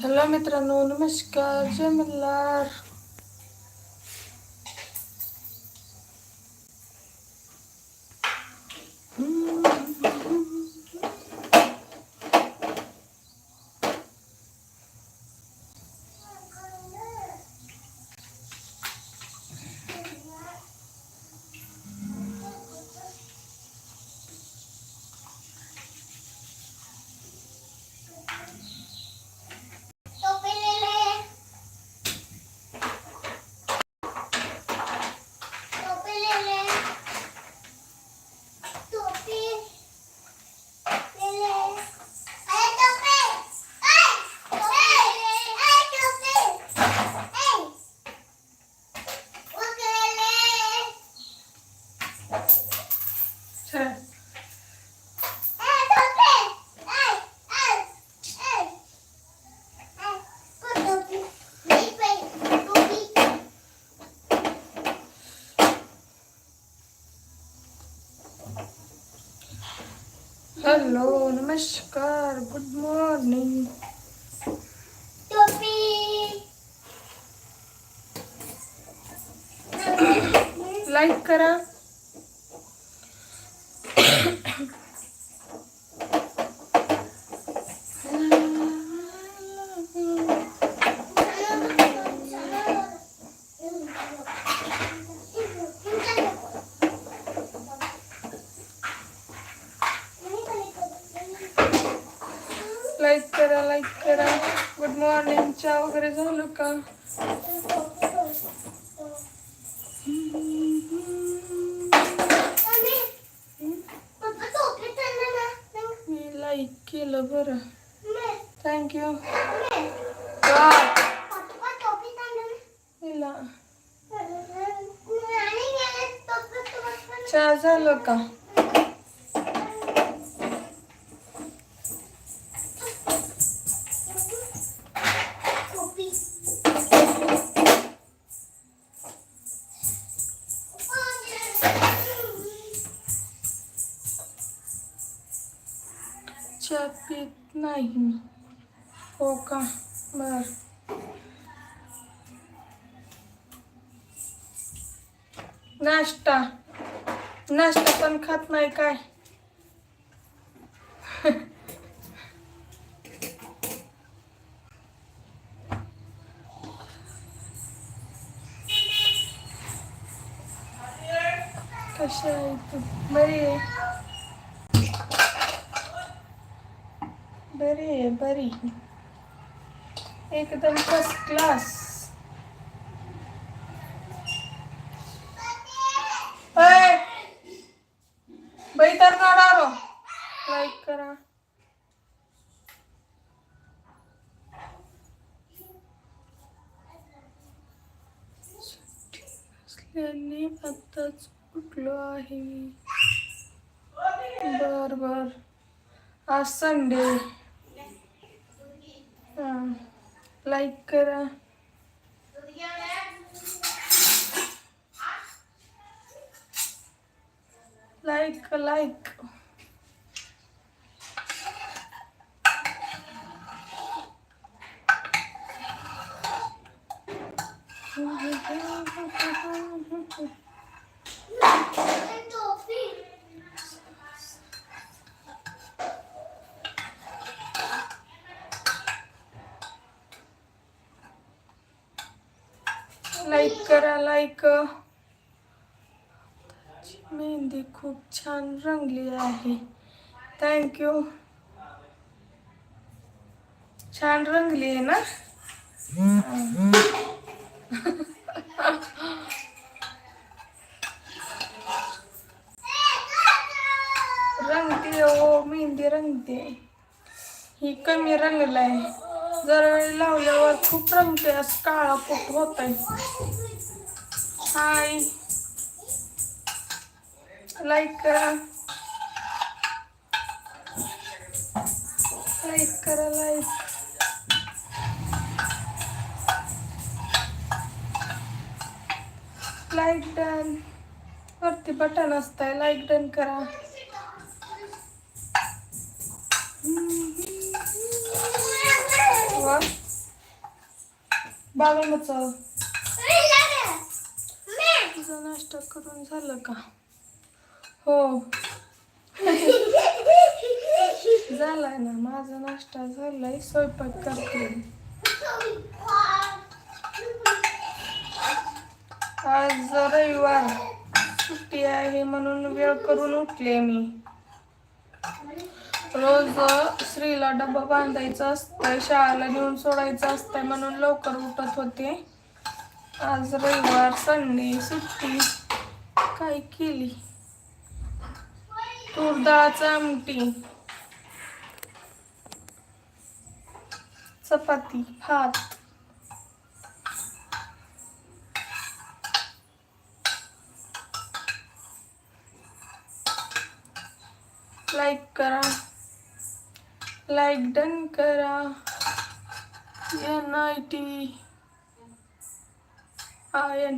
Hello मित्रांनो नमस्कार जय मल्हार गुड मॉर्निंग लाईक करा लाईक करा लाईक करा गुड मॉर्निंग चहा वगैरे झालं का मी लाईक बरं. थँक्यू चहा झालं का? पित नाही मी. हो का? बर. नाश्ता. नाश्ता पण खात नाही काय कशी आहे तू बरी आहे तरी. एकदम फर्स्ट क्लास बैतर तर लाईक करा. असल्याने आत्ताच उठलो आहे. मी बर बर. आज संडे लाईक करा. लाईक लाईक करायला एक मेहंदी खूप छान रंगली आहे. थँक्यू छान रंगली आहे ना? रंगते हो मेहंदी रंगते. ही कमी रंगलाय जर वेळ लावल्यावर खूप रंगते असं काळा पोट होत आहे हाय लाईक करा लाईक करा लाईक लाईक डन वरती बटन असतंय. लाईक डन करा. वा. बागलचं मे. नाश्ता करून झालं का? हो. झालाय ना माझा नाश्ता झालाय स्वयंपाक करते. आज रविवार सुट्टी आहे म्हणून वेळ करून उठले मी. रोज स्त्रीला डबा बांधायचा असतंय शाळेला नेऊन सोडायचं असतंय म्हणून लवकर उठत होते. आज रविवार संडे सुट्टी. काय केली? तूर आमटी. चपाती भात. लाईक करा. लाईक डन करा. N I T I N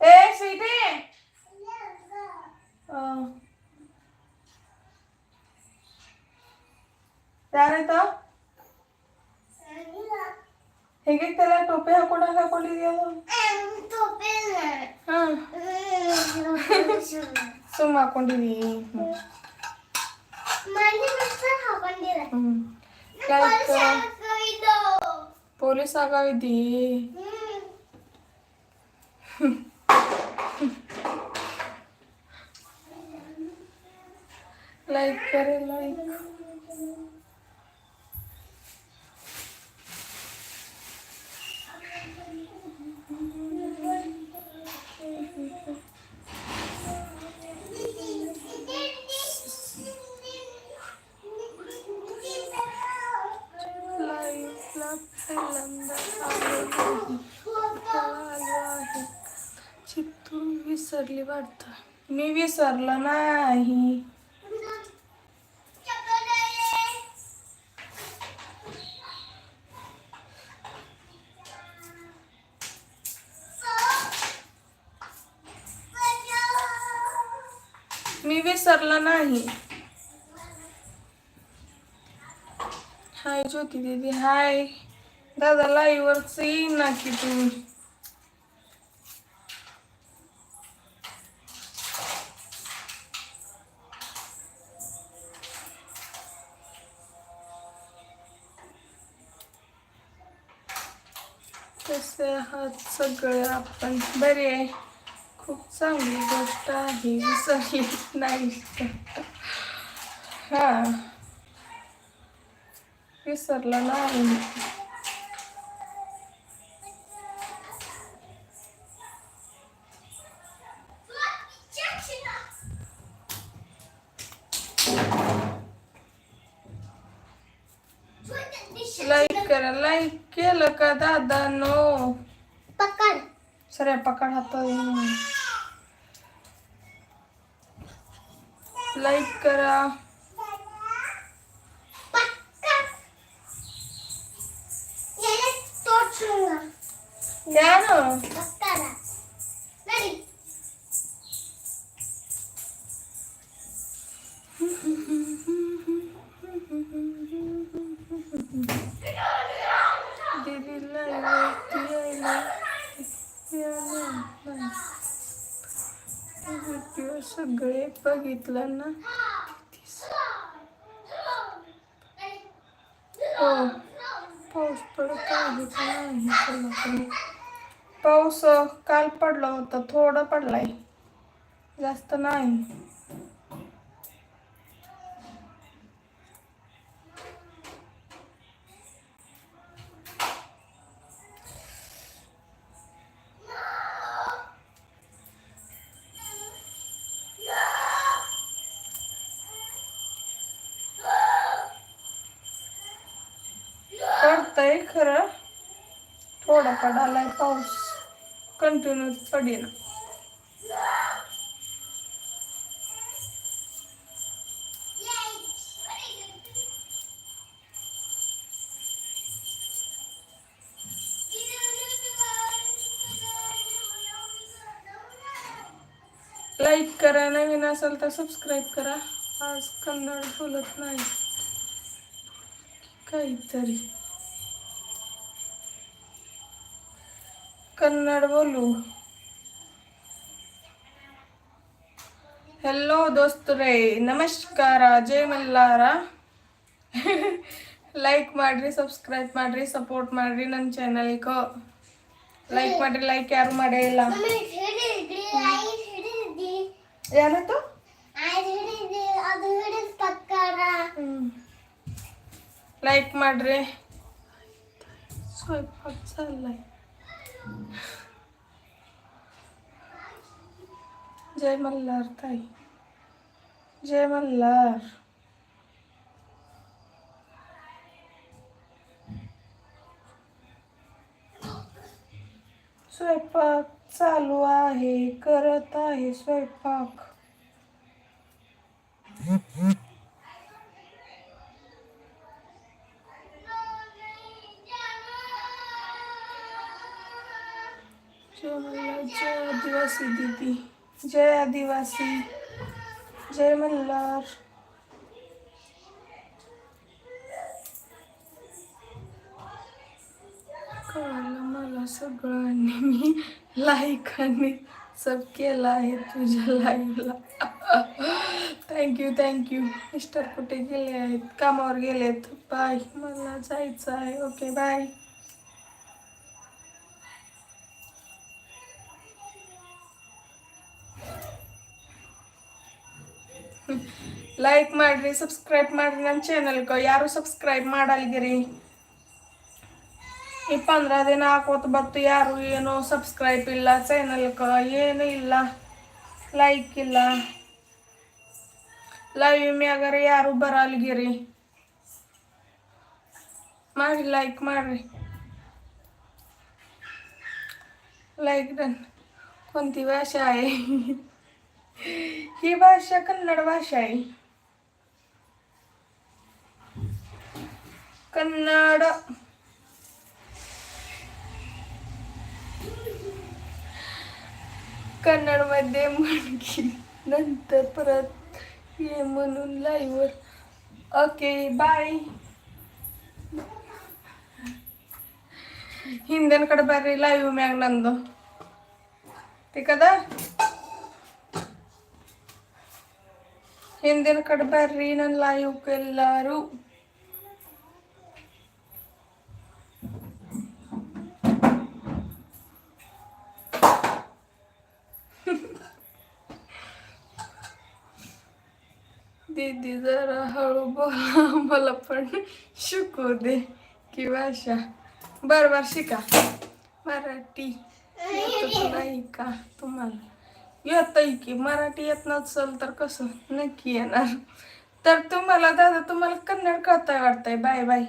A sweetie त्याने तर हे घे त्याला टोपे हाकोडा हाकोडी द्या हा सुम हाकोंडी दी लाईक करा पोलीस आगावी दी. लाइक करे लाईक मी विसरलं नाही. मी विसरलं नाही. हाय ज्योती दीदी हाय. दादा लाईव्हरच येईन ना की तू. सगळं आपण बरे आहे. खूप चांगली गोष्ट आहे. विसरली नाही. हा. विसरला नाही. लाईक करा. लाईक केलं का दादा नो सरे लाईक करा. बघितलं ना. हो. पाऊस पडत आहे का नाही पाऊस काल पडला होता थोडा पडलाय. जास्त नाही. खरं थोडा पडालाय पाऊस. कंटिन्यू पडेल लाईक करा नवीन असेल तर सबस्क्राईब करा. आज कन्नड बोलत नाही. काहीतरी. ಕನ್ನಡ ಬೋಲು હેલો ದೋಸ್ತುರೇ ನಮಸ್ಕಾರ ಜಯ ಮಲ್ಲಾರ. ಲೈಕ್ ಮಾಡ್ರಿ ಸಬ್ಸ್ಕ್ರೈಬ್ ಮಾಡ್ರಿ ಸಪೋರ್ಟ್ ಮಾಡ್ರಿ ನನ್ನ ಚಾನಲ್ಗೆ ಲೈಕ್ ಮಾಡ್ರಿ ಲೈಕ್ ಯಾರು ಮಾಡೇ ಇಲ್ಲ. ಲೈಕ್ ಮಾಡ್ರಿ. ಸ್ವಲ್ಪ ಲೈಕ್ जय मल्हार ताई. जय मल्हार. स्वयंपाक चालू आहे करत आहे स्वयंपाक. जय आदिवासी दीदी जय आदिवासी जय मल्हार. कळलं मला सगळ्यांनी मी लाईक आणि सब केलं आहे तुझ्या लाईव्हला थँक्यू थँक्यू मिस्टर कुठे गेले आहेत? कामावर गेलेत. बाय मला जायचं आहे. ओके बाय ಲೈಕ್ ಮಾಡ್ರಿ ಸಬ್ಸ್ಕ್ರೈಬ್ ಮಾಡ್ರಿ ನನ್ನ ಚಾನಲ್ಗೆ ಯಾರು ಸಬ್ಸ್ಕ್ರೈಬ್ ಮಾಡಲ್ಗಿರಿ ಈ ಪಂದ್ರ ದಿನ ಹಾಕೋತ ಬತ್ತು ಯಾರು ಏನು ಸಬ್ಸ್ಕ್ರೈಬ್ ಇಲ್ಲ ಚಾನಲ್ಗೆ ಏನು ಇಲ್ಲ ಲೈಕ್ ಇಲ್ಲ ಲೈವ್ ಮ್ಯಾಗಾರ ಯಾರು ಬರಲ್ಗಿರಿ ಮಾಡಿ ಲೈಕ್ ಮಾಡ್ರಿ लाईक डन कोणती भाषा आहे ही भाषा कन्नड भाषा आहे कन्नड कन्नडमध्ये म्हणकी नंतर परत ये म्हणून लाईव्हवर ओके बाय ಹಿಂದಿನ ಕಡೆ ಬರ್ರಿ ಲೈವ್ ಮ್ಯಾಗ ನಂದು ತಿಕ್ಕದ ಹಿಂದಿನ ಕಡೆ ಬರ್ರಿ ನನ್ನ ಲೈವ್ दीदी जरा हळू बोला मला पण. शिकू दे की भाषा बर बर शिका. मराठी. नाही का तुम्हाला? येतंय की. मराठी येत नसेल तर कसं? नक्की येणार. तर तुम्हाला दादा तुम्हाला कन्नड कळताय वाटतंय. Bye bye.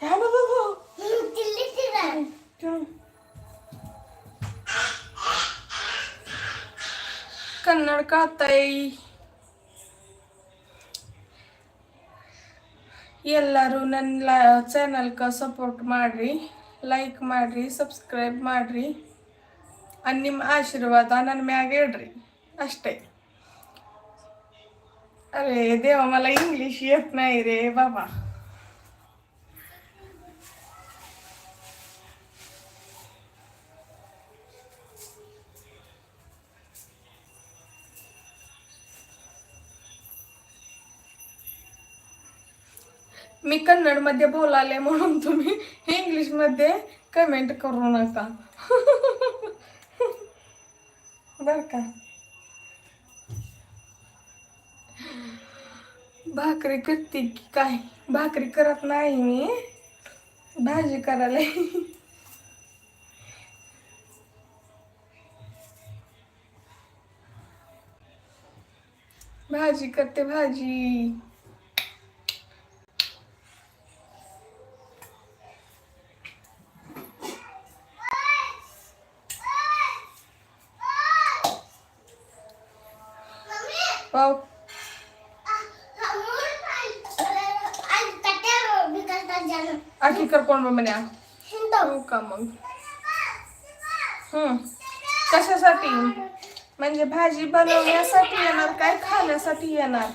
ह्या बाबा दिल्ली तिला ಎಲ್ಲರೂ ನನ್ನ ಚಾನಲ್ಗೆ ಸಪೋರ್ಟ್ ಮಾಡಿರಿ ಲೈಕ್ ಮಾಡಿರಿ ಸಬ್ಸ್ಕ್ರೈಬ್ ಮಾಡಿರಿ. ನಿಮ್ಮ ಆಶೀರ್ವಾದ ನನ್ನ ಮ್ಯಾಗ ಹೇಳ್ರಿ, ಅಷ್ಟೇ. ಅರೇ, ದೇವ ಇಂಗ್ಲೀಷ್ ಯತ್ನ ಇರೇ ಬಾಬಾ. मी कन्नडमध्ये बोलाले म्हणून तुम्ही इंग्लिशमध्ये कमेंट करू नका. बर का? भाकरी करते की काय? भाकरी करत नाही मी. भाजी करायला. भाजी करते भाजी. म्हण्या हो का मग. कशासाठी? म्हणजे भाजी बनवण्यासाठी येणार काय खाण्यासाठी येणार?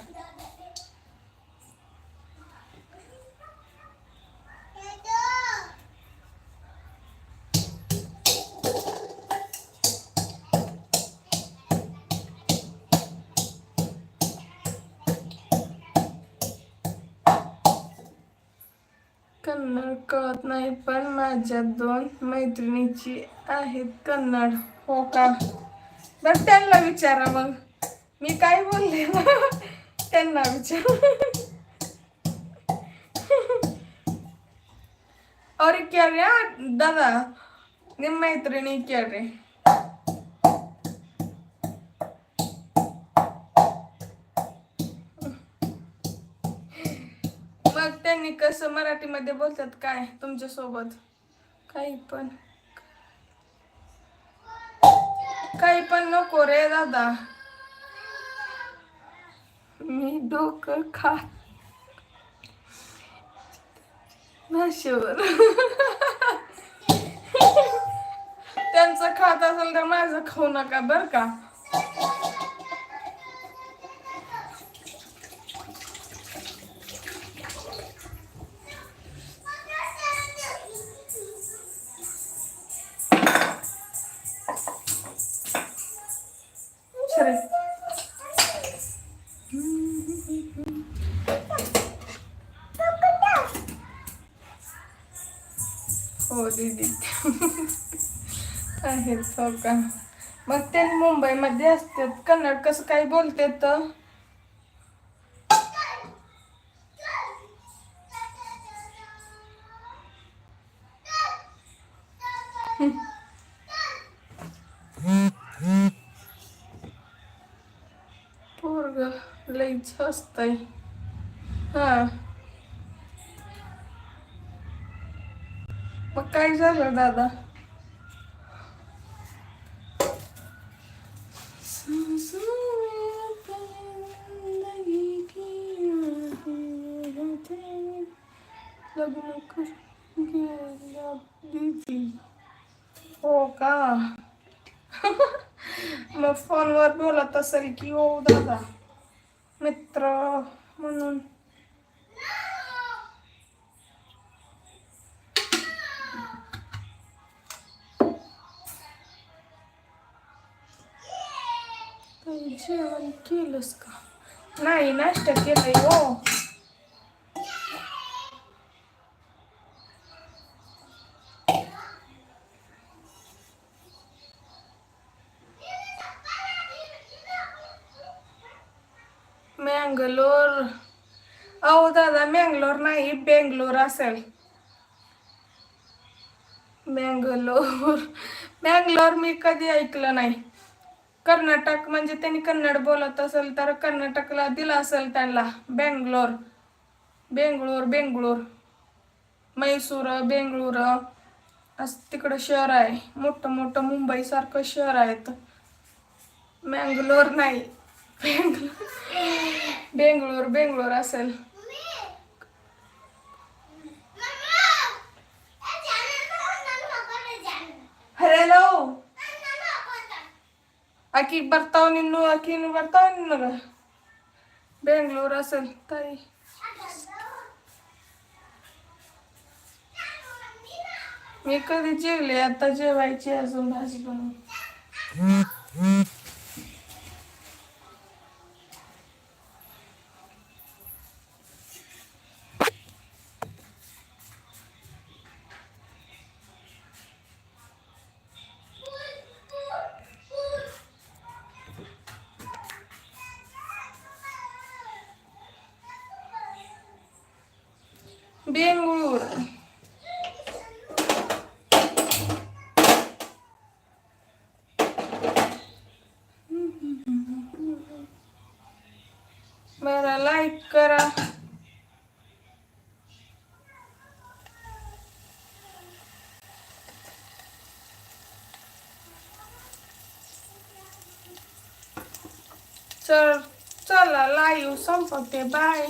नाही पण माझ्या दोन मैत्रिणीची आहेत कन्नड. हो का? बरं त्यांना विचारा मग. मी काय बोलले? त्यांना विचार. और क्या रे दादा मैत्रिणी क्या रे? त्यांनी कसं मराठीमध्ये बोलतात काय तुमच्यासोबत काही पण. काही पण नको रे दादा. मी डोकं खा भाषेवर. त्यांचं खात असेल तर माझं खाऊ नका बर का. हो का? मग ते मुंबईमध्ये असतात. कन्नड कसं काही बोलते तर पोरग लईच असतंय हा. मग काय झालं दादा लग्न कर गेल्या दीदी हो का? मग फोनवर बोलत असेल की हो दादा. मित्र म्हणून. जेवण केलंस का? नाही नाश्ता केलाय हो. मँगलोर अहो दादा मँगलोर नाही बेंगलोर असेल. मँगलोर मँगलोर मी कधी ऐकलं नाही. कर्नाटक म्हणजे त्यांनी कन्नड बोलत असेल तर कर्नाटकला दिलं असेल त्यांना. बेंगलोर. बेंगलोर बेंगलोर. मैसूर बेंगळूर असं तिकडं शहर आहे. मोठं मोठं मुंबईसारखं शहर आहेत. मँगलोर नाही. बेंगलोर बेंगलोर बेंगलोर असेल ಹರೇಲೋ ಆಕಿ ಬರ್ತಾವ ನಿನ್ನು ಆಕಿನ ಬರ್ತಾವ ನಿನ್ನಗ ಬೆಂಗಳೂರು ಅಸಲ್ ತಾಯಿ मी कधी जेवले आता जेवायची अजून भाजी बनवून बेंगळूर मला लाईक करा चल चला लाईव्ह संपवते बाय